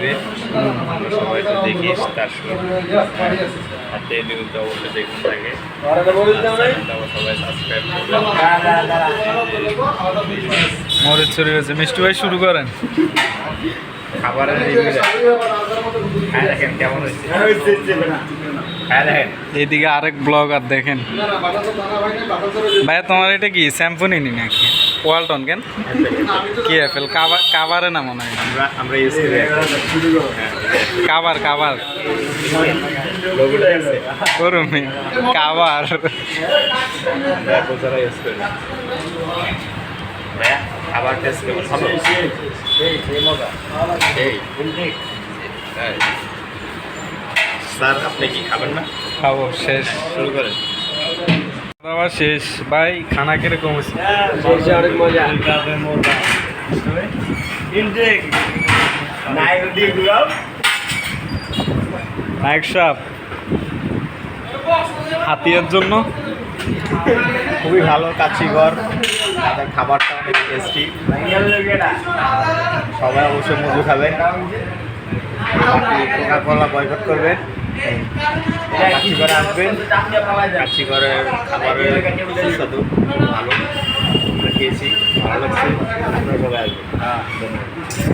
দিবে আমরা সবাই তো দেখি তার শুরু হাতে নিউজটা অবশ্যই দেখুন থাকে সবাই সাবস্ক্রাইব করবেন মরিচ চুরি হয়েছে। মিষ্টি ভাই শুরু করেন। খাবারের রিভিউ খায় দেখেন কেমন হয়েছে। খায় দেখেন। এইদিকে আরেক ব্লগার দেখেন। ভাইয়া তোমার এটা কি শ্যাম্পু নিনি নাকি? ওয়ালটন কেন? কি অ্যাপেল কাবার কাবারে না মনে হয়। আমরা আমরা ইউজ করি কাবার কাবার। করুন কাবার। এই। স্যার আপনি কি খাবেন না? খাব শেষ। শুরু করেন। খাওয়া শেষ। ভাই খানা কীরকম হয়েছে? অনেক মজা। নায়ক সাপ হাতিয়ার জন্য? খুবই ভালো কাচ্চি ঘর তাদের খাবারটা অনেক টেস্টি সবাই অবশ্যই মজু খাবেন কোকা কোলা বয়কট করবেন। কাচ্চি করে আসবেন কাচ্চি ঘরের খাবারের সুস্বাদু ভালো। আমরা খেয়েছি ভালো লাগছে। আপনারা সবাই আসবেন। হ্যাঁ। ধন্যবাদ।